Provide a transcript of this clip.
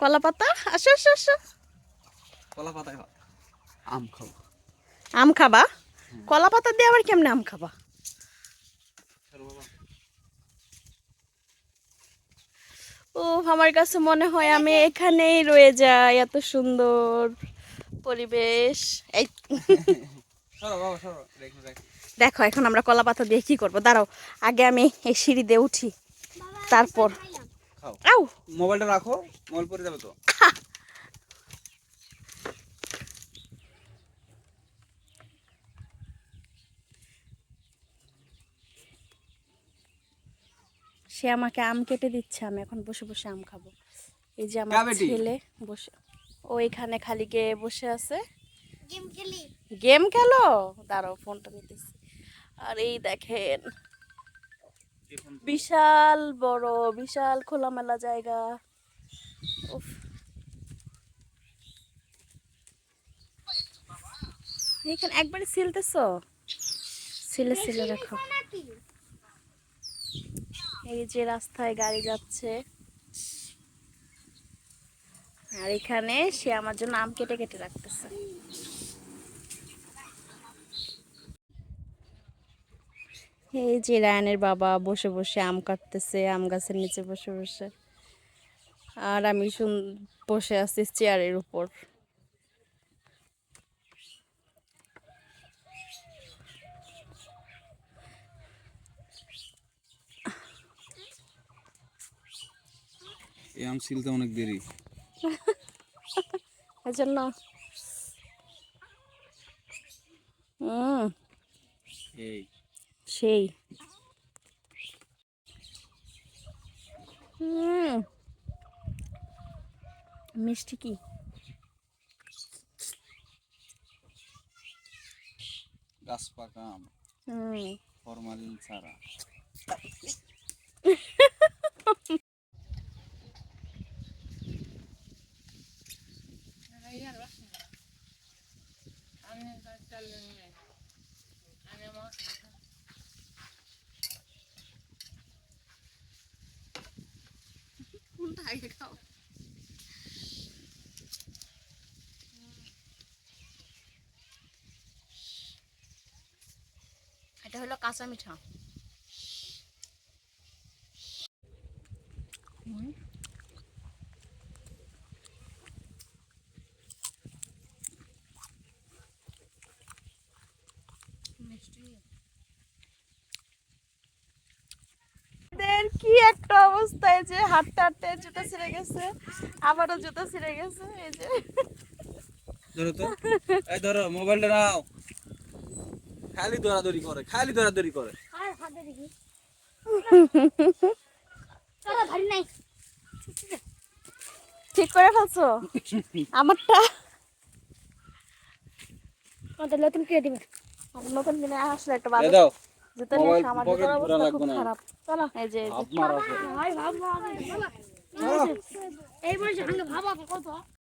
কলা পাতা আসো আসো আসো। কলা পাতায় আম খাব। আম খাবা? কলা পাতা দিয়ে আবার কেমনে আম খাবা? ও আমার কাছে মনে হয় আমি এখানেই রয়ে যাই এত সুন্দর পরিবেশ। এই দেখো এখন আমরা কলা পাতা দিয়ে কি করব? দাঁড়াও আগে আমি এই সিঁড়ি দিয়ে উঠি। তারপর খাও। আউ। মোবাইলটা রাখো মোবাইল পরে যাবে তো। সে আমাকে আম কেটে দিচ্ছে আমি এখন বসে বসে আম খাব। এই যে আমার ছেলে বসে ও এখানে খালি গিয়ে বসে আছে। গেম খেলি। গেম খেলো? দাঁড়াও ফোনটা নিতেছি। আর এই দেখেন বিশাল বড়, বিশাল খোলামেলা জায়গা। এখানে একবারে সিলতেছ? সিলে সিলে রাখো এই যে রাস্তায় গাড়ি যাচ্ছে। আর এখানে সে আমার জন্য আম কেটে কেটে রাখতেছে। এই যে রায়নের বাবা বসে বসে আম কাটতেছে আম গাছের নিচে বসে বসে। আর আমি শুন বসে আছি চেয়ারের উপর। আম ছিলতে অনেক দেরি। এই জন্য হুম এই। সেই। মিষ্টি কি? গাছ পাকা আম ফরমালিন ছাড়া। কোনটা আগে খাও এটা হলো কাঁচা মিঠা। মিষ্টি এদের কি একটা অবস্থা এই যে হাঁটতে হাঁটতে জুতা ছিঁড়ে গেছে আবারও জুতা ছিঁড়ে গেছে এই যে। ধরো তো। এই ধরো মোবাইলটা নাও। খালি দৌড়াদৌড়ি করে খালি দৌড়াদৌড়ি করে। আর হাতে দেখি। চলো ভারী নাই। ঠিক করে ফেলছো? আমারটা? আমাদের নতুন কিনে দিবে। আমার নতুন কিনে আসলে একটা ভালো দাও। জুতা নিয়ে ধরা অবস্থা খুব খারাপ। চলো এই যে এই যে। এই বয়সে ভাব কত?